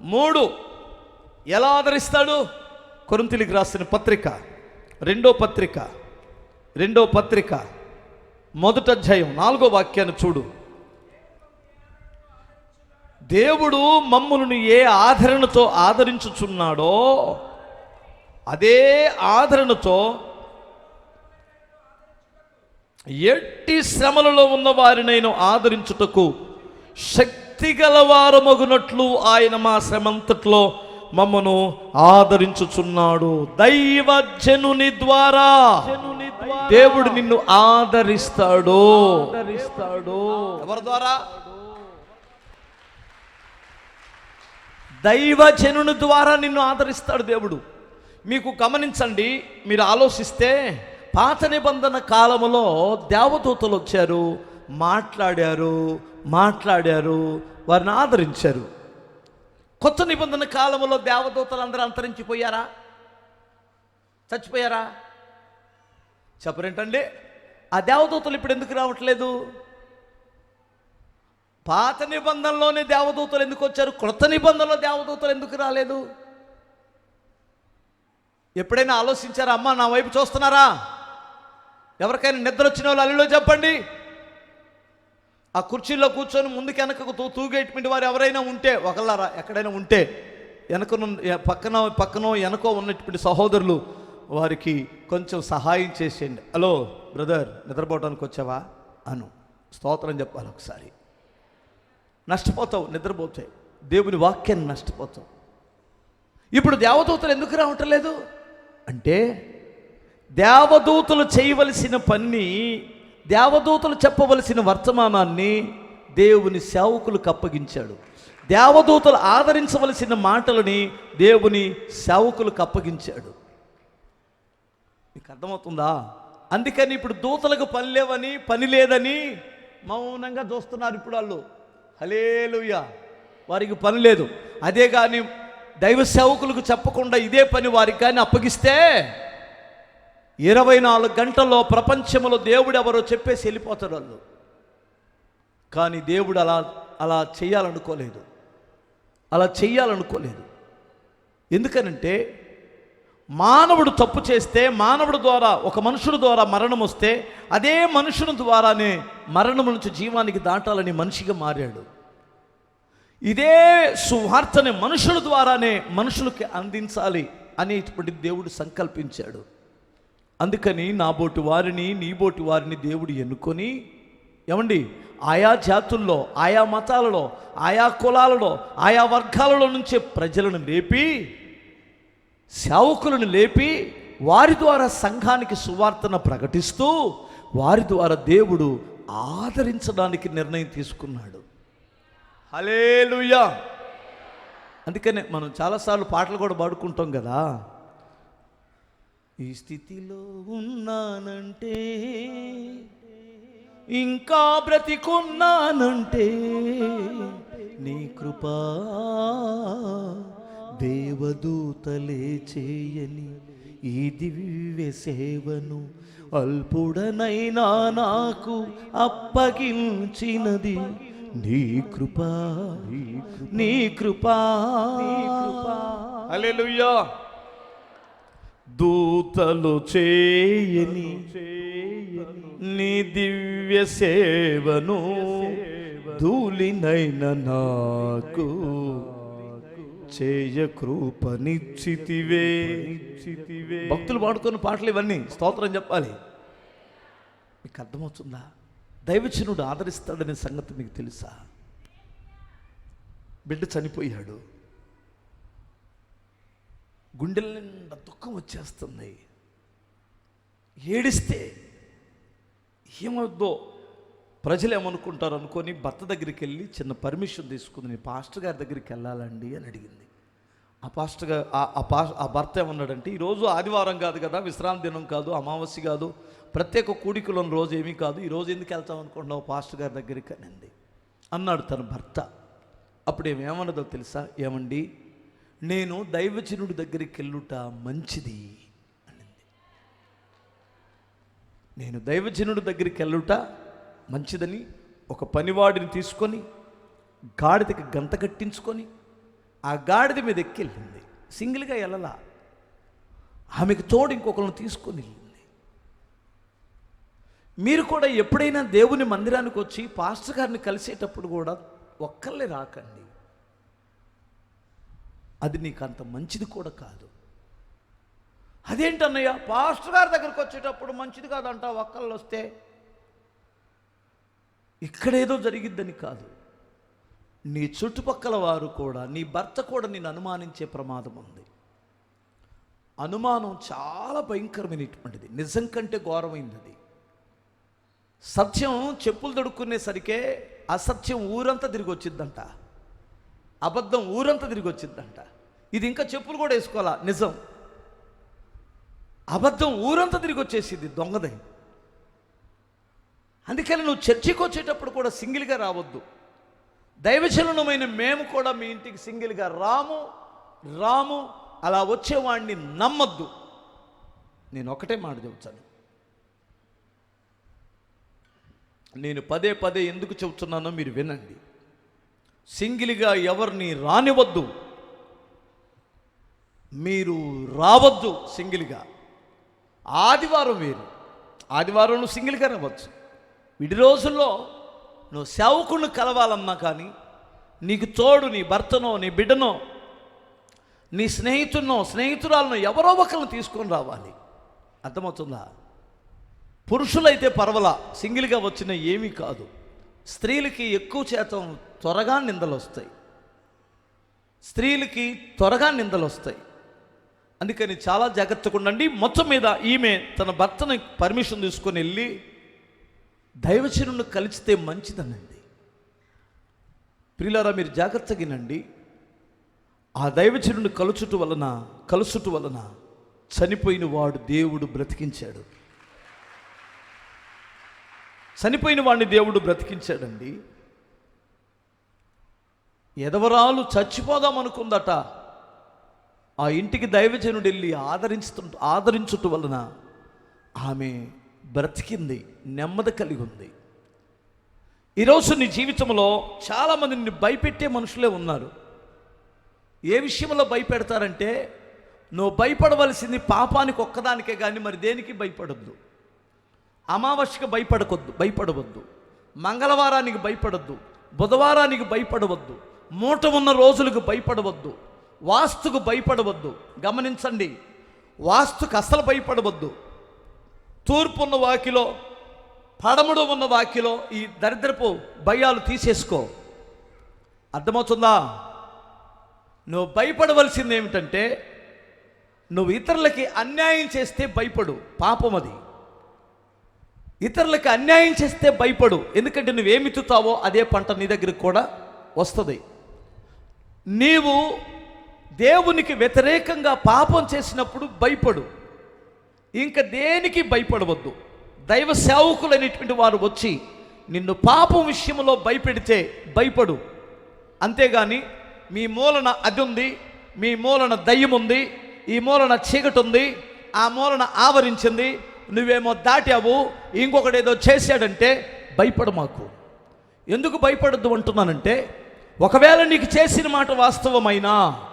మూడు. ఎలా ఆదరిస్తాడు? కొరింతిలికి రాసిన పత్రిక. రెండో పత్రిక. రెండో పత్రిక. మొదట అధ్యాయం. నాలుగో వాక్యాన్ని చూడు. దేవుడు మమ్ములను ఏ ఆదరణతో ఆదరించుచున్నాడో అదే ఆదరణతో ఎట్టి శ్రమలలో ఉన్న వారినైనా ఆదరించుటకు శక్తి గలవారమగునట్లు ఆయన మా శ్రమంతట్లో మమ్మను ఆదరించుచున్నాడు. దైవజనుని ద్వారా దేవుడు నిన్ను ఆదరిస్తాడు. ఆదరిస్తాడు. ఎవరి ద్వారా? దైవజనుని ద్వారా నిన్ను ఆదరిస్తాడు దేవుడు. మీకు గమనించండి మీరు ఆలోచిస్తే పాత నిబంధన కాలములో దేవదూతలు వచ్చారు. మాట్లాడారు మాట్లాడారు వారిని ఆదరించారు. కొత్త నిబంధన కాలంలో దేవదూతలు అందరూ అంతరించిపోయారా? చచ్చిపోయారా? చెప్పరేంటండి? ఆ దేవదూతలు ఇప్పుడు ఎందుకు రావట్లేదు? పాత నిబంధనలోనే దేవదూతలు ఎందుకు వచ్చారు? క్రొత్త నిబంధనలో దేవదూతలు ఎందుకు రాలేదు? ఎప్పుడైనా ఆలోచించారా అమ్మ నా వైపు చూస్తున్నారా? ఎవరికైనా నిద్ర వచ్చిన వాళ్ళు అల్లులో చెప్పండి. ఆ కుర్చీలో కూర్చొని ముందుకు వెనకకు తూ తూగేటువంటి వారు ఎవరైనా ఉంటే ఒకళ్ళారా ఎక్కడైనా ఉంటే వెనకను పక్కన పక్కన వెనకో ఉన్నటువంటి సహోదరులు వారికి కొంచెం సహాయం చేసేయండి. హలో బ్రదర్ నిద్రపోవడానికి వచ్చావా? అను. స్తోత్రం చెప్పాలి ఒకసారి. నష్టపోతావు నిద్రపోతాయి. దేవుని వాక్యాన్ని నష్టపోతావు. ఇప్పుడు దేవదూతలు ఎందుకు రావటం లేదు? అంటే దేవదూతలు చేయవలసిన పని దేవదూతలు చెప్పవలసిన వర్తమానాన్ని దేవుని సేవకులకు అప్పగించాడు. దేవదూతలు ఆదరించవలసిన మాటలని దేవుని సేవకులకు అప్పగించాడు. మీకు అర్థమవుతుందా? అందుకని ఇప్పుడు దూతలకు పని లేవని పని లేదని మౌనంగా చూస్తున్నారు ఇప్పుడు వాళ్ళు. హలేలుయ వారికి పని లేదు. అదే కానీ దైవ సేవకులకు చెప్పకుండా ఇదే పని వారికి కానీ అప్పగిస్తే ఇరవై నాలుగు గంటల్లో ప్రపంచంలో దేవుడు ఎవరో చెప్పేసి వెళ్ళిపోతారు వాళ్ళు. కానీ దేవుడు అలా అలా చేయాలనుకోలేదు అలా చేయాలనుకోలేదు ఎందుకనంటే మానవుడు తప్పు చేస్తే మానవుడు ద్వారా ఒక మనుషుడు ద్వారా మరణం వస్తే అదే మనుషుని ద్వారానే మరణం నుంచి జీవానికి దాటాలని మనిషిగా మారాడు. ఇదే సువార్తని మనుషుల ద్వారానే మనుషులకి అందించాలి అనేటువంటి దేవుడు సంకల్పించాడు. అందుకని నా బోటు వారిని నీ బోటు వారిని దేవుడు ఎన్నుకొని ఏమండి? ఆయా జాతుల్లో ఆయా మతాలలో ఆయా కులాలలో ఆయా వర్గాలలో నుంచే ప్రజలను లేపి సేవకులను లేపి వారి ద్వారా సంఘానికి సువార్తను ప్రకటిస్తూ వారి ద్వారా దేవుడు ఆదరించడానికి నిర్ణయం తీసుకున్నాడు. హలేలుయా అందుకనే మనం చాలాసార్లు పాటలు కూడా పాడుకుంటాం కదా. ఈ స్థితిలో ఉన్నానంటే ఇంకా బ్రతికున్నానంటే నీ కృపా దేవదూతలే చేయని ఈ దివ్య సేవను అల్పుడనైనా నాకు అప్పగించినది. నీ కృపా నీ కృపా. అలెలుయ్యా దూతలు చేయని నీ దివ్య సేవను ధూళినైన నాకు చేయ కృపనిచ్చితివే. భక్తులు పాడుకున్న పాటలు ఇవన్నీ స్తోత్రం చెప్పాలి. మీకు అర్థమవుతుందా? దైవచనుడు ఆదరిస్తాడనే సంగతి మీకు తెలుసా? బిడ్డ చనిపోయాడు. గుండెల నిండా దుఃఖం వచ్చేస్తుంది. ఏడిస్తే ఏమవుద్దో ప్రజలు ఏమనుకుంటారు అనుకొని భర్త దగ్గరికి వెళ్ళి చిన్న పర్మిషన్ తీసుకుంది నేను పాస్టర్ గారి దగ్గరికి వెళ్ళాలండి అని అడిగింది. ఆ పాస్టర్ గారు ఆ- పా ఆ భర్త ఏమన్నాడంటే ఈరోజు ఆదివారం కాదు కదా విశ్రాంతి దినం కాదు అమావాస్య కాదు ప్రత్యేక కూడికలో రోజు ఏమీ కాదు ఈరోజు ఎందుకు వెళ్తాం అనుకుంటున్నావు పాస్టర్ గారి దగ్గరికి? అనింది అన్నాడు తన భర్త. అప్పుడు ఏమేమన్నదో తెలుసా? ఏమండి నేను దైవజనుడి దగ్గరికి వెళ్ళుట మంచిది అనింది. నేను దైవజనుడి దగ్గరికి వెళ్ళుట మంచిదని ఒక పనివాడిని తీసుకొని గాడిదకి గంత కట్టించుకొని ఆ గాడిద మీద ఎక్కెళ్ళింది సింగిల్గా వెళ్ళలా. ఆమెకు తోడు ఇంకొకరిని తీసుకొని వెళ్ళింది. మీరు కూడా ఎప్పుడైనా దేవుని మందిరానికి వచ్చి పాస్టర్ గారిని కలిసేటప్పుడు కూడా ఒక్కళ్ళే రాకండి. అది నీకు అంత మంచిది కూడా కాదు. అదేంటన్నయ్య పాస్టర్ గారి దగ్గరికి వచ్చేటప్పుడు మంచిది కాదంట ఒక్కళ్ళు వస్తే? ఇక్కడేదో జరిగిద్దని కాదు. నీ చుట్టుపక్కల వారు కూడా నీ భర్త కూడా నిన్ను అనుమానించే ప్రమాదం ఉంది. అనుమానం చాలా భయంకరమైనటువంటిది నిజం కంటే ఘోరమైంది అది సత్యం చెప్పులు దొడుక్కునేసరికే అసత్యం ఊరంతా తిరిగి వచ్చిందంట అబద్ధం ఊరంతా తిరిగి వచ్చిందంట. ఇది ఇంకా చెప్పులు కూడా వేసుకోవాలా? నిజం. అబద్ధం ఊరంతా తిరిగి వచ్చేసింది దొంగదే. అందుకని నువ్వు చర్చికి వచ్చేటప్పుడు కూడా సింగిల్గా రావద్దు. దైవచలనమైన మేము కూడా మీ ఇంటికి సింగిల్గా రాము రాము అలా వచ్చేవాడిని నమ్మద్దు. నేను ఒకటే మాట చెబుతాను. నేను పదే పదే ఎందుకు చెబుతున్నానో మీరు వినండి. సింగిల్గా ఎవరిని రానివద్దు. మీరు రావద్దు సింగిల్గా. ఆదివారం వేరు. ఆదివారం నువ్వు సింగిల్గా రావచ్చు. విడి రోజుల్లో నువ్వు సేవకుని కలవాలన్నా కానీ నీకు తోడు నీ భర్తనో నీ బిడ్డనో నీ స్నేహితున్నో స్నేహితురాలను ఎవరో ఒకరిని తీసుకొని రావాలి. అర్థమవుతుందా? పురుషులైతే పర్వాలా? సింగిల్గా వచ్చిన ఏమీ కాదు. స్త్రీలకి ఎక్కువ శాతం త్వరగా నిందలు వస్తాయి. స్త్రీలకి త్వరగా నిందలు వస్తాయి. అందుకని చాలా జాగ్రత్తగా ఉండండి. మొత్తం మీద ఈమె తన భర్తను పర్మిషన్ తీసుకొని వెళ్ళి దైవచనుని కలిస్తే మంచిదనండి. ప్రియులారా మీరు జాగ్రత్తగా వినండి. ఆ దైవచనుని కలుచుట వలన కలుసుట వలన చనిపోయిన వాడు దేవుడు బ్రతికించాడు. చనిపోయిన వాడిని దేవుడు బ్రతికించాడండి. ఎదవరాలు చచ్చిపోదాం అనుకుందట. ఆ ఇంటికి దైవజనుడు వెళ్ళి ఆదరించు ఆదరించుట వలన ఆమె బ్రతికింది నెమ్మది కలిగి ఉంది. ఈరోజు నీ జీవితంలో చాలామంది నిన్ను భయపెట్టే మనుషులే ఉన్నారు. ఏ విషయంలో భయపెడతారంటే నువ్వు భయపడవలసింది పాపానికి ఒక్కదానికే కానీ మరి దేనికి భయపడద్దు. అమావాస్యకు భయపడకొద్దు భయపడవద్దు. మంగళవారానికి భయపడద్దు బుధవారానికి భయపడవద్దు మూట ఉన్న రోజులకు భయపడవద్దు వాస్తుకు భయపడవద్దు. గమనించండి వాస్తుకు అసలు భయపడవద్దు. తూర్పు ఉన్న వాకిలో పడముడు ఉన్న వాకిలో ఈ దరిద్రపు భయాలు తీసేసుకో. అర్థమవుతుందా? నువ్వు భయపడవలసింది ఏమిటంటే నువ్వు ఇతరులకి అన్యాయం చేస్తే భయపడు పాపం అది ఇతరులకు అన్యాయం చేస్తే భయపడు. ఎందుకంటే నువ్వేమితుతావో అదే పంట నీ దగ్గరికి కూడా వస్తుంది. నీవు దేవునికి వ్యతిరేకంగా పాపం చేసినప్పుడు భయపడు. ఇంకా దేనికి భయపడవద్దు. దైవ సేవకులైనటువంటి వారు వచ్చి నిన్ను పాపం విషయంలో భయపెడితే భయపడు. అంతేగాని మీ మూలన అది ఉంది మీ మూలన దయ్యం ఉంది ఈ మూలన చీకటి ఉంది ఆ మూలన ఆవరించింది నువ్వేమో దాటావు ఇంకొకడేదో చేశాడంటే భయపడు మాకు. ఎందుకు భయపడద్దు అంటున్నానంటే ఒకవేళ నీకు చేసిన మాట వాస్తవమైనా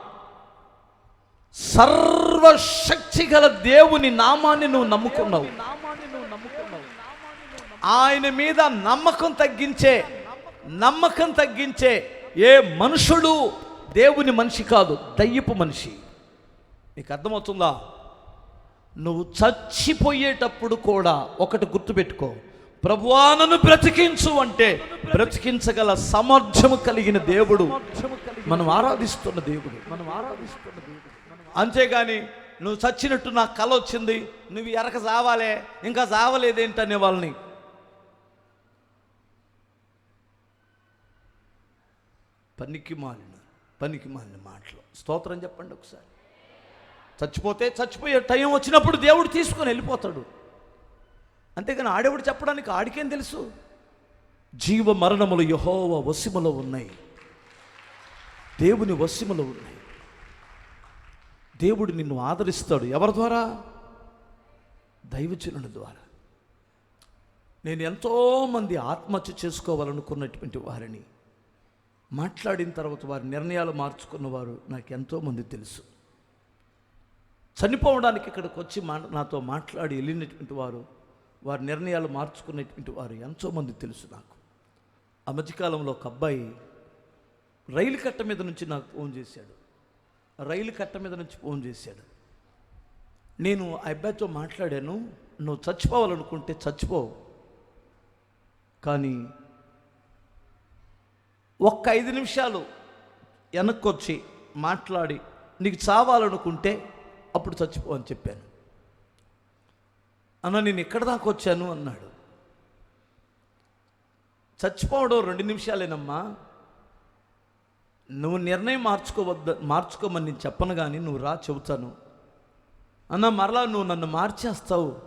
సర్వశక్తి గల దేవుని నామాన్ని నువ్వు నమ్ముకున్నావు. ఆయన మీద నమ్మకం తగ్గించే నమ్మకం తగ్గించే ఏ మనుషుడు దేవుని మనిషి కాదు దయ్యపు మనిషి. నీకు అర్థమవుతుందా? నువ్వు చచ్చిపోయేటప్పుడు కూడా ఒకటి గుర్తుపెట్టుకో. ప్రభువానను బ్రతికించు అంటే బ్రతికించగల సమర్థము కలిగిన దేవుడు మనం ఆరాధిస్తున్న దేవుడు. మనం ఆరాధిస్తున్న దేవుడు అంతేగాని నువ్వు చచ్చినట్టు నాకు కల వచ్చింది నువ్వు ఎరక చావాలే ఇంకా చావలేదేంటనే వాళ్ళని. పనికి మాలిన పనికి మాలిన మాటలు. స్తోత్రం చెప్పండి ఒకసారి. చచ్చిపోతే చచ్చిపోయే టైం వచ్చినప్పుడు దేవుడు తీసుకొని వెళ్ళిపోతాడు. అంతేగాని ఆడేవుడు చెప్పడానికి ఆడికేం తెలుసు? జీవ మరణములు యహోవ వసిమలో ఉన్నాయి. దేవుని వసిమలో ఉన్నాయి. దేవుడు నిన్ను ఆదరిస్తాడు. ఎవరి ద్వారా? దైవజనుల ద్వారా. నేను ఎంతోమంది ఆత్మహత్య చేసుకోవాలనుకున్నటువంటి వారిని మాట్లాడిన తర్వాత వారి నిర్ణయాలు మార్చుకున్నవారు నాకు ఎంతోమంది తెలుసు. చనిపోవడానికి ఇక్కడికి వచ్చి మా నాతో మాట్లాడి వెళ్ళినటువంటి వారు వారి నిర్ణయాలు మార్చుకునేటువంటి వారు ఎంతోమంది తెలుసు నాకు. ఆ మధ్యకాలంలో ఒక అబ్బాయి రైలు కట్ట మీద నుంచి నాకు ఫోన్ చేశాడు. రైలు కట్ట మీద నుంచి ఫోన్ చేశాడు. నేను ఆ అబ్బాయితో మాట్లాడాను నువ్వు చచ్చిపోవాలనుకుంటే చచ్చిపోవు కానీ ఒక్క ఐదు నిమిషాలు వెనక్కొచ్చి మాట్లాడి నీకు చావాలనుకుంటే అప్పుడు చచ్చిపో అని చెప్పాను. అన్న నేను ఎక్కడ దాకా వచ్చాను? అన్నాడు. చచ్చిపోవడం రెండు నిమిషాలేనమ్మా. నువ్వు నిర్ణయం మార్చుకోవద్ద మార్చుకోమని నేను చెప్పను కానీ నువ్వు రా చెబుతాను. అన్న మరలా నువ్వు నన్ను మార్చేస్తావు.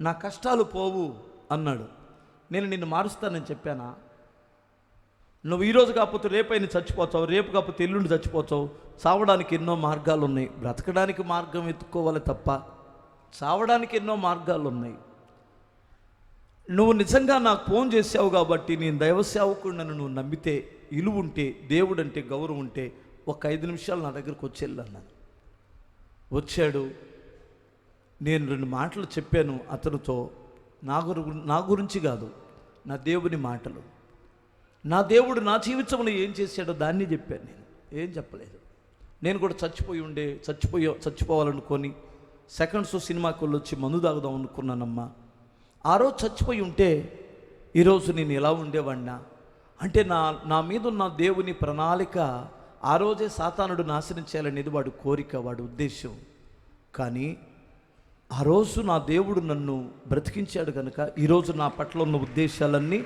నా కష్టాలు పోవు అన్నాడు. నేను నిన్ను మారుస్తానని చెప్పానా? నువ్వు ఈరోజు కాకపోతే రేపైనా చచ్చిపోతావు రేపు కాకపోతే ఎల్లుండి చచ్చిపోతావు. చావడానికి ఎన్నో మార్గాలు ఉన్నాయి బ్రతకడానికి మార్గం ఎత్తుకోవాలి తప్ప చావడానికి ఎన్నో మార్గాలు ఉన్నాయి నువ్వు నిజంగా నాకు ఫోన్ చేసావు కాబట్టి నేను దైవ సేవకుడిని నువ్వు నమ్మితే ఇలువ ఉంటే దేవుడు అంటే గౌరవం ఉంటే ఒక ఐదు నిమిషాలు నా దగ్గరకు వచ్చి వెళ్ళన్నాను వచ్చాడు. నేను రెండు మాటలు చెప్పాను అతనితో. నా గురు నా గురించి కాదు నా దేవుని మాటలు. నా దేవుడు నా జీవితంలో ఏం చేశాడో దాన్ని చెప్పాను నేను. ఏం చెప్పలేదు. నేను కూడా చచ్చిపోయి ఉండే చచ్చిపోయి చచ్చిపోవాలనుకొని సెకండ్స్ సినిమాకి వెళ్ళి వచ్చి మందు తాగుదాం అనుకున్నానమ్మా. ఆ రోజు చచ్చిపోయి ఉంటే ఈరోజు నేను ఎలా ఉండేవాడినా? అంటే నా నా మీద ఉన్న దేవుని ప్రణాళిక ఆ రోజే సాతానుడు నాశనం చేయాలనేది వాడు కోరిక వాడు ఉద్దేశం కానీ ఆ రోజు నా దేవుడు నన్ను బ్రతికించాడు కనుక ఈరోజు నా పట్ల ఉన్న ఉద్దేశాలన్నీ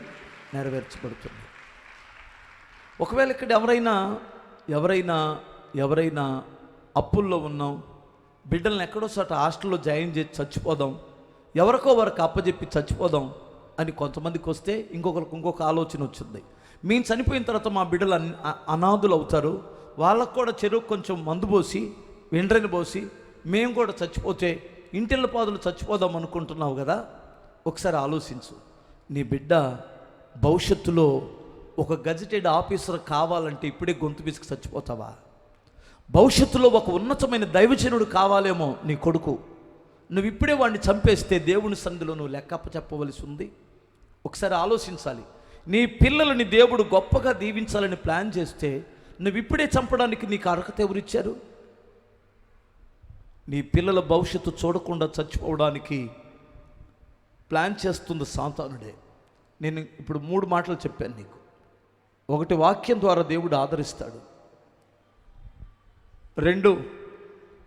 నెరవేర్చబడుతుంది ఒకవేళ ఇక్కడ ఎవరైనా ఎవరైనా ఎవరైనా అప్పుల్లో ఉన్నాం బిడ్డల్ని ఎక్కడో చోట హాస్టల్లో జాయిన్ చేసి చచ్చిపోదాం ఎవరికో వారికి అప్పచెప్పి చచ్చిపోదాం అని కొంతమందికి వస్తే ఇంకొకరికి ఇంకొక ఆలోచన వచ్చింది. మేము చనిపోయిన తర్వాత మా బిడ్డలు అనాథులు అవుతారు. వాళ్ళకు కూడా చెరువు కొంచెం మందు పోసి వెండ్రని పోసి మేము కూడా చచ్చిపోతే ఇంటిళ్ళ పాదులు చచ్చిపోదాం అనుకుంటున్నావు కదా? ఒకసారి ఆలోచించు. నీ బిడ్డ భవిష్యత్తులో ఒక గజెటెడ్ ఆఫీసర్ కావాలంటే ఇప్పుడే గొంతు పిసికి చచ్చిపోతావా? భవిష్యత్తులో ఒక ఉన్నతమైన దైవజనుడు కావాలేమో నీ కొడుకు. నువ్వు ఇప్పుడే వాడిని చంపేస్తే దేవుని సంధిలో నువ్వు లెక్కప్ప చెప్పవలసి ఉంది. ఒకసారి ఆలోచించాలి. నీ పిల్లలని దేవుడు గొప్పగా దీవించాలని ప్లాన్ చేస్తే నువ్వు ఇప్పుడే చంపడానికి నీకు అర్హత ఎవరిచ్చారు? నీ పిల్లల భవిష్యత్తు చూడకుండా చచ్చిపోవడానికి ప్లాన్ చేస్తుంది సాంతానుడే. నేను ఇప్పుడు మూడు మాటలు చెప్పాను నీకు. ఒకటి వాక్యం ద్వారా దేవుడు ఆదరిస్తాడు. రెండు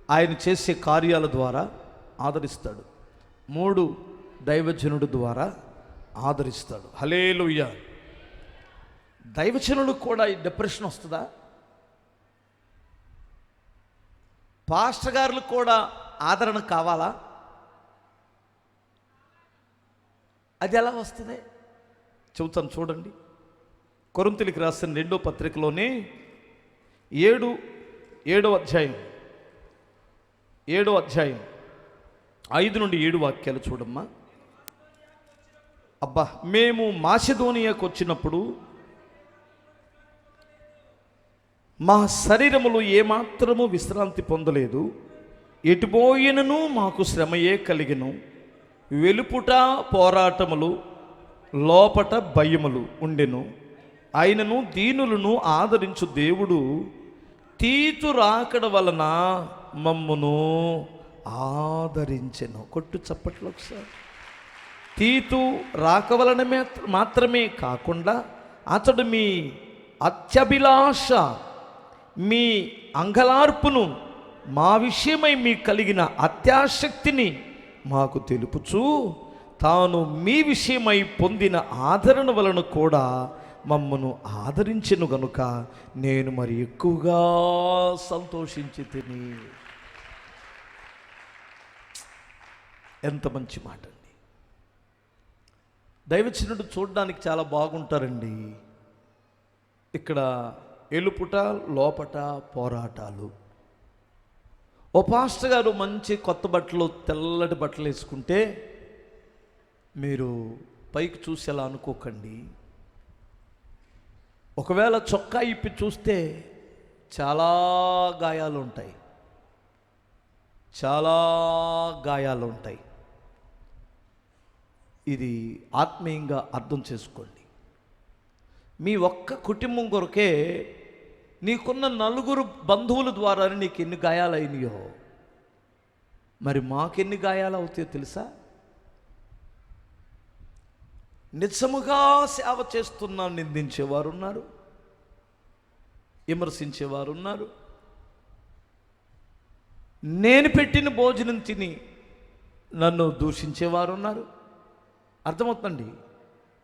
ఆయన చేసే కార్యాల ద్వారా ఆదరిస్తాడు. మూడు దైవజనుడు ద్వారా ఆదరిస్తాడు. హలేలుయ్య దైవజనుడు కూడా ఈ డిప్రెషన్ వస్తుందా? పాస్టర్ గారులకు కూడా ఆదరణ కావాలా? అది ఎలా వస్తుంది? చెబుతాను చూడండి. కొరంతులకి రాసిన రెండో పత్రికలోనే ఏడు ఏడో అధ్యాయం ఏడో అధ్యాయం ఐదు నుండి ఏడు వాక్యాలు చూడమ్మా. అబ్బా మేము మాసిధోనియాకు వచ్చినప్పుడు మా శరీరములు ఏమాత్రము విశ్రాంతి పొందలేదు. ఎటుపోయినను మాకు శ్రమయే కలిగిను. వెలుపుట పోరాటములు లోపట భయములు ఉండెను. ఆయనను దీనులను ఆదరించు దేవుడు తీతు రాకడ వలన మమ్మును ఆదరించెను. కొట్టు చప్పట్లు ఒకసారి. తీతు రాక వలన మాత్రమే కాకుండా అతడు మీ అత్యభిలాష మీ అంగలార్పును మా విషయమై మీ కలిగిన అత్యాశక్తిని మాకు తెలుపుచూ తాను మీ విషయమై పొందిన ఆదరణ వలన కూడా మమ్మను ఆదరించను గనుక నేను మరి ఎక్కువగా సంతోషించి తిని. ఎంత మంచి మాట అండి దైవచనుడు చూడడానికి చాలా బాగుంటారండి. ఇక్కడ ఎలుపుట లోపట పోరాటాలు. ఓ పాస్టర్ గారు మంచి కొత్త బట్టలు తెల్లటి బట్టలు వేసుకుంటే మీరు పైకి చూసి అనుకోకండి. ఒకవేళ చొక్కా ఇప్పి చూస్తే చాలా గాయాలు ఉంటాయి చాలా గాయాలు ఉంటాయి ఇది ఆత్మీయంగా అర్థం చేసుకోండి. మీ ఒక్క కుటుంబం కొరకే నీకున్న నలుగురు బంధువుల ద్వారా నీకు ఎన్ని గాయాలు అయినాయో మరి మాకెన్ని గాయాలు అవుతాయో తెలుసా? నిజముగా సేవ చేస్తున్నా నిందించేవారు ఉన్నారు. విమర్శించేవారు ఉన్నారు. నేను పెట్టిన భోజనం తిని నన్ను దూషించేవారు ఉన్నారు. అర్థమవుతుందండి?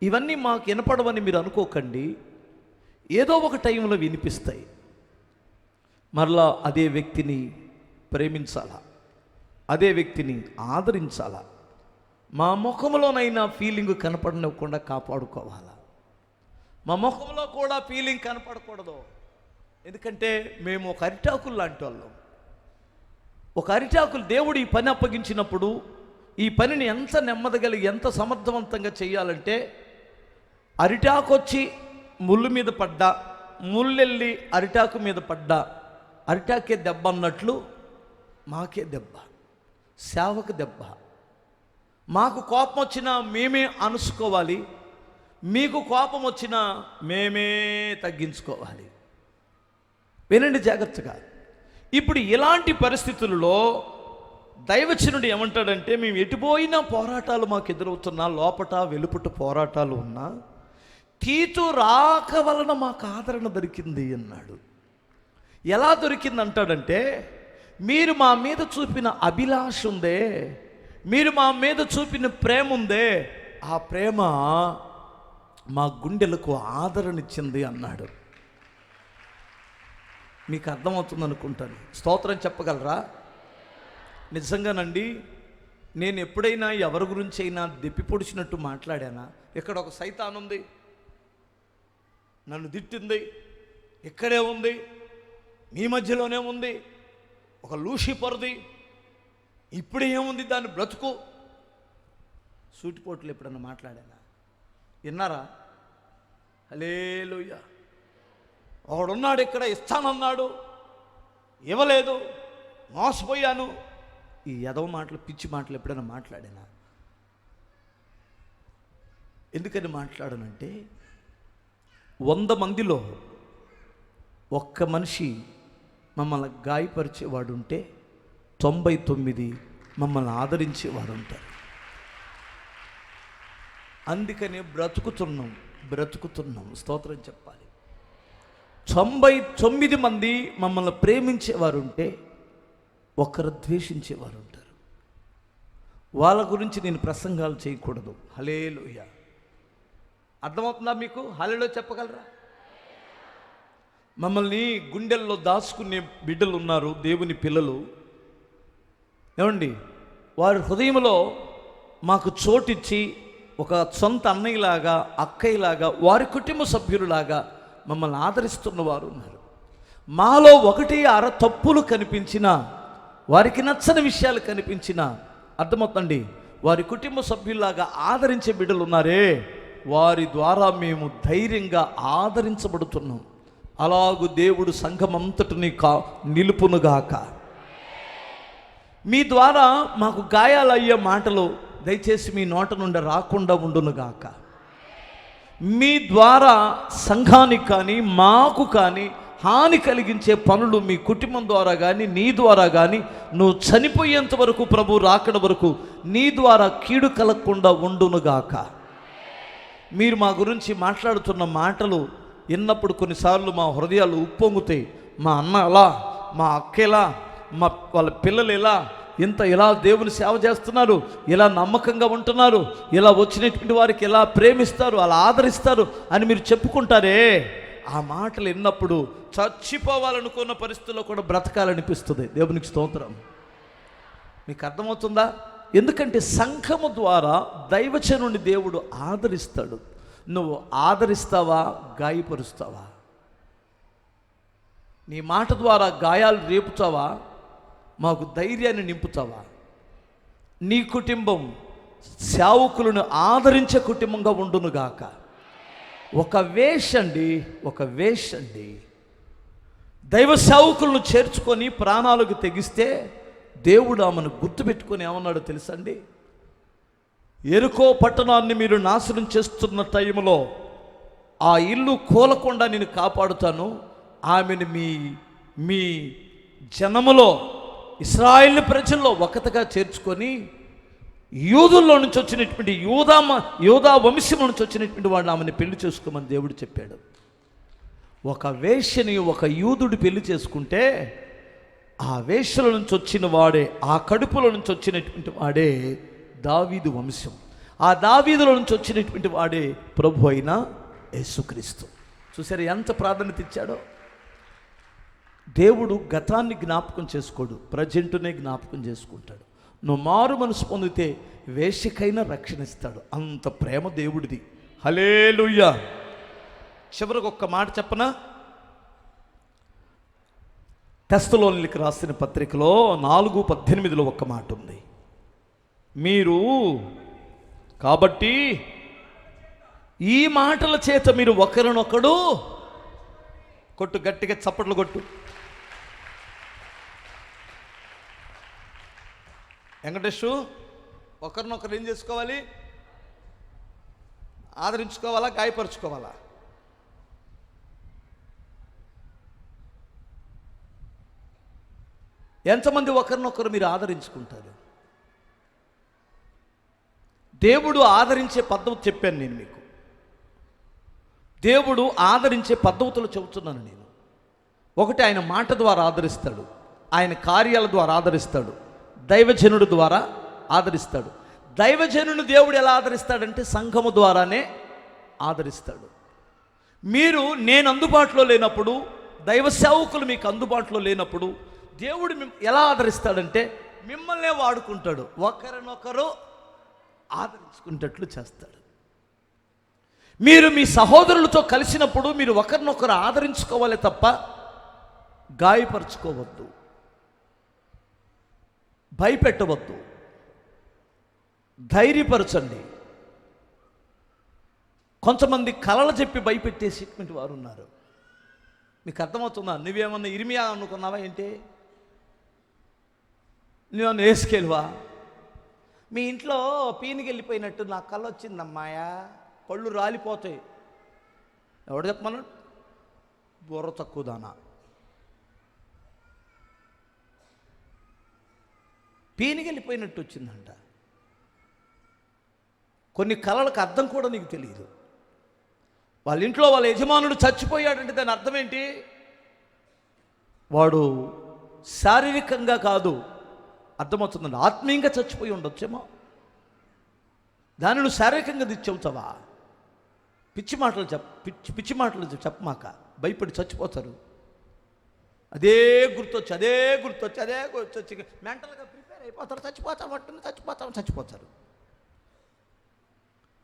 ఇవన్నీ మాకు వినపడవని మీరు అనుకోకండి. ఏదో ఒక టైంలో వినిపిస్తాయి. మరలా అదే వ్యక్తిని ప్రేమించాలా? అదే వ్యక్తిని ఆదరించాలా? మా ముఖంలోనైనా ఫీలింగ్ కనపడనివ్వకుండా కాపాడుకోవాలా? మా ముఖంలో కూడా ఫీలింగ్ కనపడకూడదు. ఎందుకంటే మేము ఒక అరిటాకులు లాంటి వాళ్ళం. ఒక అరిటాకులు దేవుడు ఈ పని అప్పగించినప్పుడు ఈ పనిని ఎంత నెమ్మదిగలిగి ఎంత సమర్థవంతంగా చేయాలంటే అరిటాకు వచ్చి ముళ్ళు మీద పడ్డా ముళ్ళెళ్ళి అరిటాకు మీద పడ్డా అరిటాకే దెబ్బ అన్నట్లు మాకే దెబ్బ సేవకు దెబ్బ. మాకు కోపం వచ్చినా మేమే అనుసుకోవాలి. మీకు కోపం వచ్చినా మేమే తగ్గించుకోవాలి. వినండి జాగ్రత్తగా. ఇప్పుడు ఇలాంటి పరిస్థితులలో దైవచనుడు ఏమంటాడంటే మేము ఎటుపోయినా పోరాటాలు మాకు ఎదురవుతున్నా లోపట వెలుపట పోరాటాలు ఉన్నా తీతు రాక వలన మాకు ఆదరణ దొరికింది అన్నాడు. ఎలా దొరికింది అంటాడంటే మీరు మా మీద చూపిన అభిలాష ఉందే మీరు మా మీద చూపిన ప్రేమ ఉందే. ఆ ప్రేమ మా గుండెలకు ఆదరణిచ్చింది అన్నాడు. మీకు అర్థమవుతుంది అనుకుంటాను స్తోత్రం చెప్పగలరా? నిజంగానండి నేను ఎప్పుడైనా ఎవరి గురించి అయినా దెప్పి పొడిచినట్టు మాట్లాడానా? ఇక్కడ ఒక సైతాన్ ఉంది. నన్ను తిట్టింది. ఇక్కడే ఉంది. మీ మధ్యలోనే ఉంది. ఒక లూషి లూషిపరుది ఇప్పుడు ఏముంది? దాన్ని బ్రతుకు. సూటిపోట్లు ఎప్పుడన్నా మాట్లాడానా విన్నారా? హలేలుయ్య ఒకడున్నాడు ఇక్కడ ఇస్తానన్నాడు ఇవ్వలేదు. మోసపోయాను. ఈ ఎదవ మాటలు పిచ్చి మాటలు ఎప్పుడైనా మాట్లాడానా ఎందుకని మాట్లాడనంటే వంద మందిలో ఒక్క మనిషి మమ్మల్ని గాయపరిచేవాడుంటే ఉంటే తొంభై తొమ్మిది మమ్మల్ని ఆదరించేవాడు ఉంటారు అందుకనే బ్రతుకుతున్నాం బ్రతుకుతున్నాం. స్తోత్రం చెప్పాలి. తొంభై తొమ్మిది మంది మమ్మల్ని ప్రేమించేవారు ఉంటే ఒకరు ద్వేషించేవారు ఉంటారు వాళ్ళ గురించి నేను ప్రసంగాలు చేయకూడదు. హలేలుయ అర్థమవుతుందా మీకు? హలేలో చెప్పగలరా? మమ్మల్ని గుండెల్లో దాచుకునే బిడ్డలు ఉన్నారు దేవుని పిల్లలు. ఏమండి? వారి హృదయంలో మాకు చోటిచ్చి ఒక సొంత అన్నయ్యలాగా అక్కయ్యలాగా వారి కుటుంబ సభ్యులలాగా మమ్మల్ని ఆదరిస్తున్న వారు ఉన్నారు. మాలో ఒకటి అర తప్పులు కనిపించినా వారికి నచ్చని విషయాలు కనిపించినా అర్థమవుతండి వారి కుటుంబ సభ్యుల్లాగా ఆదరించే బిడ్డలు ఉన్నారే వారి ద్వారా మేము ధైర్యంగా ఆదరించబడుతున్నాం. అలాగు దేవుడు సంఘమంతటిని కా నిలుపునుగాక. మీ ద్వారా మాకు గాయాలయ్యే మాటలు దయచేసి మీ నోట నుండి రాకుండా ఉండునుగాక. మీ ద్వారా సంఘానికి కానీ మాకు కానీ హాని కలిగించే పనులు మీ కుటుంబం ద్వారా కానీ నీ ద్వారా కానీ నువ్వు చనిపోయేంత వరకు ప్రభు రాకడ వరకు నీ ద్వారా కీడు కలగకుండా ఉండునుగాక. మీరు మా గురించి మాట్లాడుతున్న మాటలు విన్నప్పుడు కొన్నిసార్లు మా హృదయాలు ఉప్పొంగుతాయి. మా అన్న అలా మా అక్కేలా మా వాళ్ళ పిల్లలు ఇలా ఇంత ఇలా దేవుని సేవ చేస్తున్నారు ఇలా నమ్మకంగా ఉంటున్నారు ఇలా వచ్చినటువంటి వారికి ఎలా ప్రేమిస్తారు అలా ఆదరిస్తారు అని మీరు చెప్పుకుంటారే? ఆ మాటలు విన్నప్పుడు చచ్చిపోవాలనుకున్న పరిస్థితుల్లో కూడా బ్రతకాలనిపిస్తుంది. దేవునికి స్తోత్రం. మీకు అర్థమవుతుందా? ఎందుకంటే సంఘము ద్వారా దైవచనుని దేవుడు ఆదరిస్తాడు. నువ్వు ఆదరిస్తావా గాయపరుస్తావా? నీ మాట ద్వారా గాయాలు రేపుతావా? మాకు ధైర్యాన్ని నింపుతావా? నీ కుటుంబం సేవకులను ఆదరించే కుటుంబంగా ఉండునుగాక ఒక వేష్ అండి ఒక వేష్ అండి దైవ సేవకులను చేర్చుకొని ప్రాణాలకు తెగిస్తే దేవుడు ఆమెను గుర్తుపెట్టుకొని ఏమన్నాడు తెలుసండి? ఎరుకో పట్టణాన్ని మీరు నాశనం చేస్తున్న టైంలో ఆ ఇల్లు కూలకుండా నేను కాపాడుతాను. ఆమెను మీ మీ జనములో ఇస్రాయిల్ ప్రజల్లో ఒకతగా చేర్చుకొని యూదుల్లో నుంచి వచ్చినటువంటి యూదా యూదా వంశం నుంచి వచ్చినటువంటి వాళ్ళు ఆమెను పెళ్ళి చేసుకోమని దేవుడు చెప్పాడు. ఒక వేష్యని ఒక యూదుడు పెళ్ళి చేసుకుంటే ఆ వేషల నుంచి వచ్చిన వాడే ఆ కడుపులో నుంచి వచ్చినటువంటి వాడే దావీదు వంశం. ఆ దావీదుల నుంచి వచ్చినటువంటి వాడే ప్రభు అయిన యేసుక్రీస్తు. చూసారు ఎంత ప్రాధాన్యత ఇచ్చాడో? దేవుడు గతాన్ని జ్ఞాపకం చేసుకోడు ప్రజెంటునే జ్ఞాపకం చేసుకుంటాడు. నువ్వు మారు మనసు పొందితే వేషకైనా రక్షణ ఇస్తాడు అంత ప్రేమ దేవుడిది. హలేలుయ్యా చివరికి ఒక్క మాట చెప్పనా? టెస్టులోనికి రాసిన పత్రికలో నాలుగు పద్దెనిమిదిలో ఒక్క మాట ఉంది. మీరు కాబట్టి ఈ మాటల చేత మీరు ఒకరినొకడు కొట్టు గట్టిగా చప్పట్లు కొట్టు. వెంకటేషు ఒకరినొకరు ఏం చేసుకోవాలి? ఆదరించుకోవాలా గాయపరుచుకోవాలా? ఎంతమంది ఒకరినొకరు మీరు ఆదరించుకుంటారు? దేవుడు ఆదరించే పద్ధతి చెప్పాను నేను మీకు. దేవుడు ఆదరించే పద్ధతులు చెబుతున్నాను నేను. ఒకటి ఆయన మాట ద్వారా ఆదరిస్తాడు. ఆయన కార్యాల ద్వారా ఆదరిస్తాడు. దైవజనుడు ద్వారా ఆదరిస్తాడు. దైవజనుని దేవుడు ఎలా ఆదరిస్తాడంటే సంఘము ద్వారానే ఆదరిస్తాడు. మీరు నేను అందుబాటులో లేనప్పుడు దైవ సేవకులు మీకు అందుబాటులో లేనప్పుడు దేవుడు ఎలా ఆదరిస్తాడంటే మిమ్మల్నే వాడుకుంటాడు. ఒకరినొకరు ఆదరించుకునేటట్లు చేస్తాడు. మీరు మీ సహోదరులతో కలిసినప్పుడు మీరు ఒకరినొకరు ఆదరించుకోవాలి తప్ప గాయపరచుకోవద్దు. భయపెట్టవద్దు. ధైర్యపరచండి. కొంతమంది కలలు చెప్పి భయపెట్టేసేటువంటి వారు ఉన్నారు మీకు అర్థమవుతుందా? నువ్వేమన్నా ఇరిమియా అనుకున్నావా ఏంటి? నువ్వేమన్నా వేసుకెళ్ళవా మీ ఇంట్లో పీనికి వెళ్ళిపోయినట్టు నా కళ్ళు వచ్చిందమ్మాయా? పళ్ళు రాలిపోతాయి. ఎవడు చెప్పమన్నాడు? బుర్ర తక్కువ పీనిగెళ్ళిపోయినట్టు వచ్చిందంట. కొన్ని కళలకు అర్థం కూడా నీకు తెలియదు వాళ్ళ ఇంట్లో వాళ్ళ యజమానుడు చచ్చిపోయాడంటే దాని అర్థం ఏంటి? వాడు శారీరకంగా కాదు అర్థమవుతుందండి. ఆత్మీయంగా చచ్చిపోయి ఉండొచ్చేమో. దాని నువ్వు శారీరకంగా తెచ్చవుతావా పిచ్చి మాటలు చెప్ పిచ్చి పిచ్చి మాటలు చెప్పమాక. భయపడి చచ్చిపోతారు. అదే గుర్తొచ్చి అదే గుర్తొచ్చి అదే గుర్తొచ్చి మెంటల్గా అయిపోతారు చచ్చిపోతాం అంటుంది చచ్చిపోతాం చచ్చిపోతారు.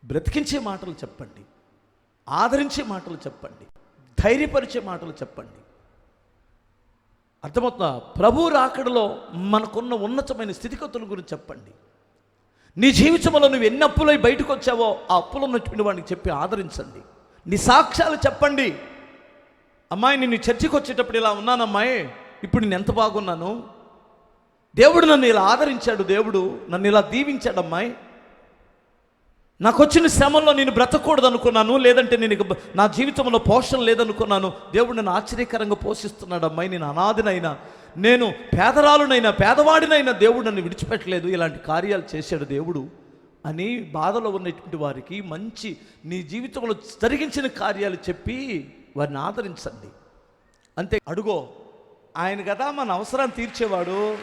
బ్రతికించే మాటలు చెప్పండి ఆదరించే మాటలు చెప్పండి ధైర్యపరిచే మాటలు చెప్పండి. అర్థమవుతుందా? ప్రభు రాకడలో మనకున్న ఉన్నతమైన స్థితిగతుల గురించి చెప్పండి. నీ జీవితంలో నువ్వు ఎన్ని అప్పులై బయటకు వచ్చావో ఆ అప్పులు ఉన్నటువంటి వాడికి చెప్పి ఆదరించండి. నీ సాక్ష్యాలు చెప్పండి. అమ్మాయి నేను చర్చికి వచ్చేటప్పుడు ఇలా ఉన్నానమ్మాయి ఇప్పుడు నేను ఎంత బాగున్నాను? దేవుడు నన్ను ఇలా ఆదరించాడు దేవుడు నన్ను ఇలా దీవించాడు అమ్మాయి. నాకు వచ్చిన శ్రమంలో నేను బ్రతకూడదు అనుకున్నాను లేదంటే నేను నా జీవితంలో పోషణ లేదనుకున్నాను. దేవుడు నన్ను ఆశ్చర్యకరంగా పోషిస్తున్నాడు అమ్మాయి. నేను అనాథినైనా నేను పేదరాలునైనా పేదవాడినైనా దేవుడు నన్ను విడిచిపెట్టలేదు. ఇలాంటి కార్యాలు చేశాడు దేవుడు. అని బాధలో ఉన్నటువంటి వారికి మంచి నీ జీవితంలో జరిగించిన కార్యాలు చెప్పి వారిని ఆదరించండి. అంతే అడుగో. ఆయన కదా మన అవసరాన్ని తీర్చేవాడు.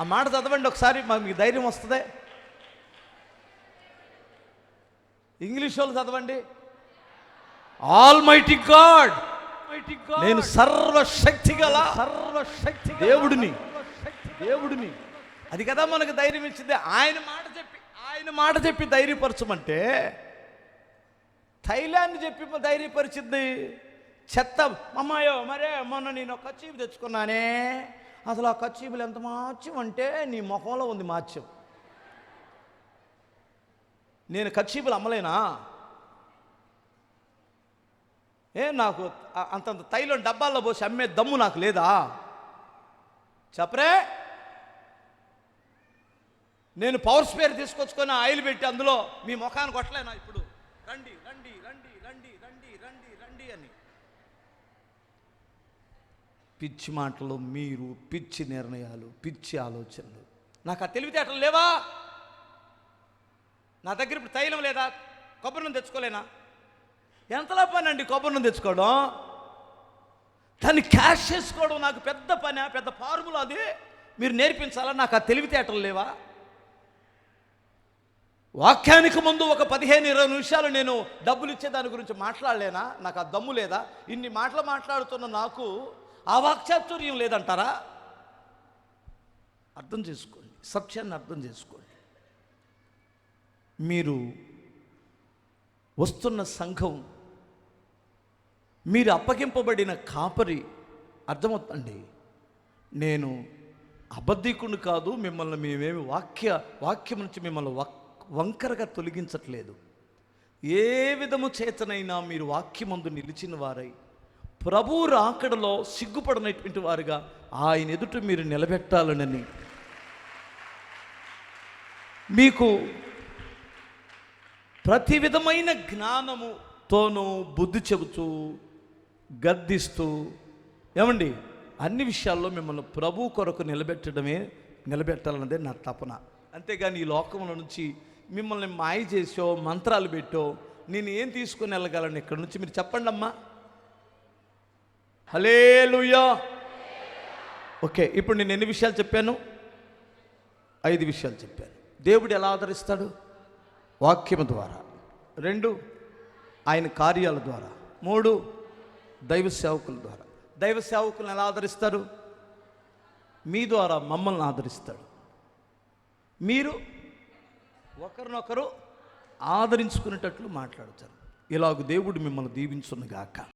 ఆ మాట చదవండి ఒకసారి మాకు మీకు ధైర్యం వస్తుంది. ఇంగ్లీష్ వాళ్ళు చదవండి. ఆల్ మైటీ గాడ్ నేను సర్వశక్తి గల సర్వశక్తి దేవుడిని. దేవుడిని. అది కదా మనకు ధైర్యం ఇచ్చింది. ఆయన మాట చెప్పి ఆయన మాట చెప్పి ధైర్యపరచమంటే థైలాండ్ చెప్పి ధైర్యపరిచింది. చెత్త అమ్మాయో మరే మొన్న నేను ఒక కచ్చీపు తెచ్చుకున్నానే. అసలు ఆ కచ్చీపులు ఎంత మాత్యం అంటే నీ ముఖంలో ఉంది మాత్యం నేను కచ్చీపులు అమ్మలేనా? ఏ నాకు అంతంత తైలం డబ్బాల్లో పోసి అమ్మే దమ్ము నాకు లేదా? చెప్పరే? నేను పవర్ స్పేర్ తీసుకొచ్చుకొని ఆయిల్ పెట్టి అందులో మీ ముఖాన్ని కొట్టలేనా ఇప్పుడు? రండి రండి రండి రండి రండి అని పిచ్చి మాటలు మీరు పిచ్చి నిర్ణయాలు పిచ్చి ఆలోచనలు. నాకు ఆ తెలివితేటలు లేవా? నా దగ్గర ఇప్పుడు తైలం లేదా? కొబ్బరి నూనె తెచ్చుకోలేనా? ఎంతలా పని అండి కొబ్బరి నూనె తెచ్చుకోవడం? దాన్ని క్యాష్ చేసుకోవడం నాకు పెద్ద పని పెద్ద ఫార్ములా అది. మీరు నేర్పించాలా? నాకు ఆ తెలివితేటలు లేవా? వాక్యానికి ముందు ఒక పదిహేను ఇరవై నిమిషాలు నేను డబ్బులు ఇచ్చే దాని గురించి మాట్లాడలేనా? నాకు ఆ దమ్ము లేదా? ఇన్ని మాటలు మాట్లాడుతున్న నాకు ఆ వాక్చాతుర్యం లేదంటారా? అర్థం చేసుకోండి. సత్యాన్ని అర్థం చేసుకోండి. మీరు వస్తున్న సంఘం మీరు అప్పగింపబడిన కాపరి అర్థమవుతండి నేను అబద్ధికుని కాదు మిమ్మల్ని మేమేమి వాక్య వాక్యం నుంచి మిమ్మల్ని వక్ వంకరగా తొలగించట్లేదు. ఏ విధము చేతనైనా మీరు వాక్యమందు నిలిచిన వారై ప్రభు రాకడలో సిగ్గుపడినటువంటి వారుగా ఆయన ఎదుట మీరు నిలబెట్టాలనని. మీకు ప్రతి విధమైన జ్ఞానముతోనూ బుద్ధి చెబుతూ గద్దిస్తూ ఏమండి? అన్ని విషయాల్లో మిమ్మల్ని ప్రభు కొరకు నిలబెట్టడమే నిలబెట్టాలన్నదే నా తపన. అంతేగాని ఈ లోకంలో నుంచి మిమ్మల్ని మాయ చేసో మంత్రాలు పెట్టో నేను ఏం తీసుకుని వెళ్ళగలను? ఇక్కడ నుంచి మీరు చెప్పండి అమ్మా హలే ఓకే ఇప్పుడు నేను ఎన్ని విషయాలు చెప్పాను? ఐదు విషయాలు చెప్పాను. దేవుడు ఎలా ఆదరిస్తాడు? వాక్యము ద్వారా. రెండు ఆయన కార్యాల ద్వారా. మూడు దైవ సేవకుల ద్వారా. దైవ సేవకులను ఎలా ఆదరిస్తారు? మీ ద్వారా మమ్మల్ని ఆదరిస్తాడు. మీరు ఒకరినొకరు ఆదరించుకునేటట్లు మాట్లాడతారు. ఇలాగ దేవుడు మిమ్మల్ని దీవించున్నగాక